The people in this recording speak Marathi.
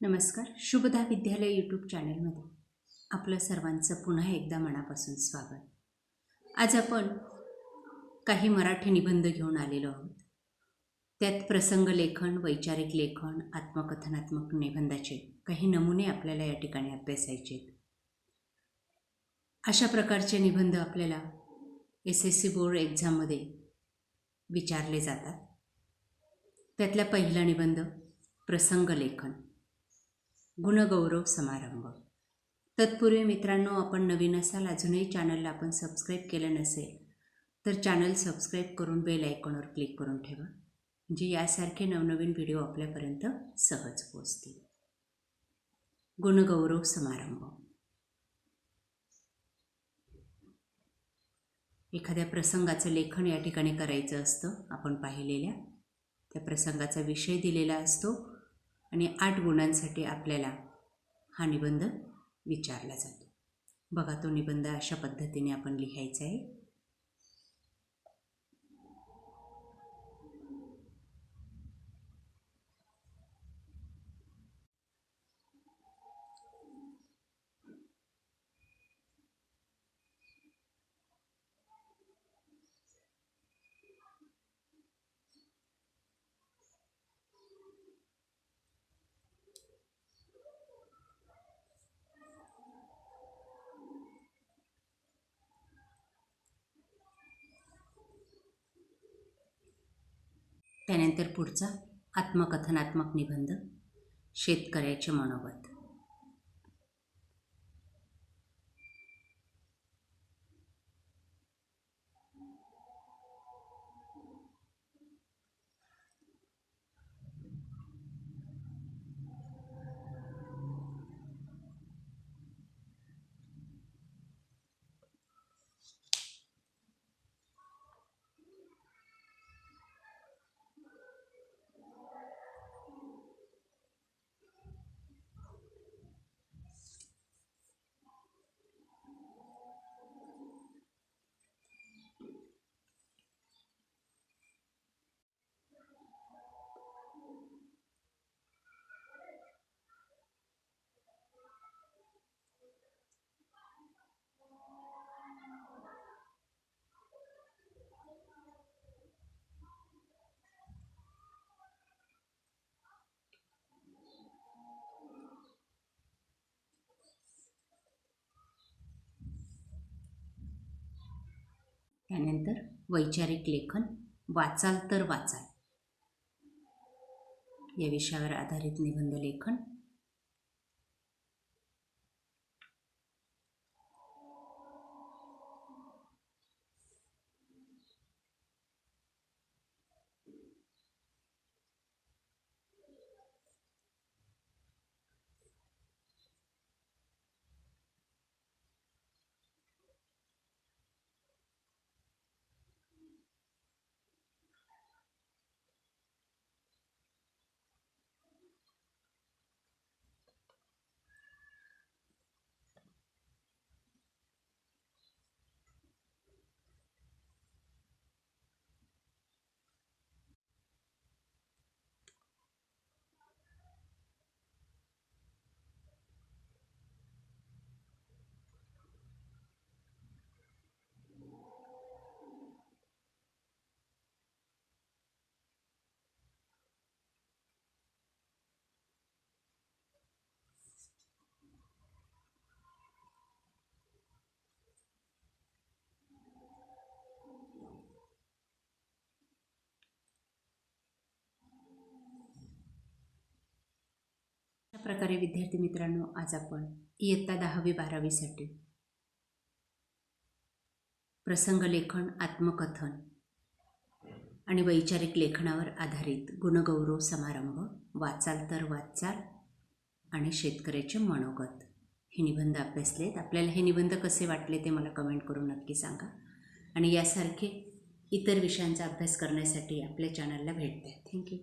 नमस्कार शुभदा विद्यालय यूट्यूब चॅनलमध्ये आपलं सर्वांचं पुन्हा एकदा मनापासून स्वागत. आज आपण काही मराठी निबंध घेऊन आलेलो आहोत. त्यात प्रसंग लेखन वैचारिक लेखन आत्मकथनात्मक निबंधाचे काही नमुने आपल्याला या ठिकाणी अभ्यासायचे आहेत. अशा प्रकारचे निबंध आपल्याला एस एस सी बोर्ड एक्झाममध्ये विचारले जातात. त्यातला पहिला निबंध प्रसंग लेखन. गुणगौरव समारंभ. तत्पूर्वी मित्रांनो आपण नवीन असाल अजूनही चॅनलला आपण सबस्क्राईब केलं नसेल तर चॅनल सबस्क्राईब करून बेल आयकॉनवर क्लिक करून ठेवा म्हणजे यासारखे नवनवीन व्हिडिओ आपल्यापर्यंत सहज पोचतील गुणगौरव समारंभ. एखाद्या प्रसंगाचं लेखन या ठिकाणी करायचं असतं आपण पाहिलेल्या. त्या प्रसंगाचा विषय दिलेला असतो आणि आठ गुणांसाठी आपल्याला हा निबंध विचारला जातो. बघा तो निबंध अशा पद्धतीने आपण लिहायचा आहे. त्यानंतर पुढचा आत्मकथनात्मक निबंध शेतकऱ्याचे मनोगत. त्यानंतर वैचारिक लेखन वाचाल तर वाचाल. या विषयावर आधारित निबंध लेखन प्रकारे विद्यार्थी मित्रांनो आज आपण इयत्ता दहावी बारावीसाठी प्रसंग लेखन आत्मकथन आणि वैचारिक लेखनावर आधारित गुणगौरव समारंभ वाचाल तर वाचाल आणि शेतकऱ्याचे मनोगत हे निबंध अभ्यासलेत आपल्याला हे निबंध कसे वाटले ते मला कमेंट करून नक्की सांगा. आणि यासारखे इतर विषयांचा अभ्यास करण्यासाठी आपल्या चॅनलला भेट द्या. थँक्यू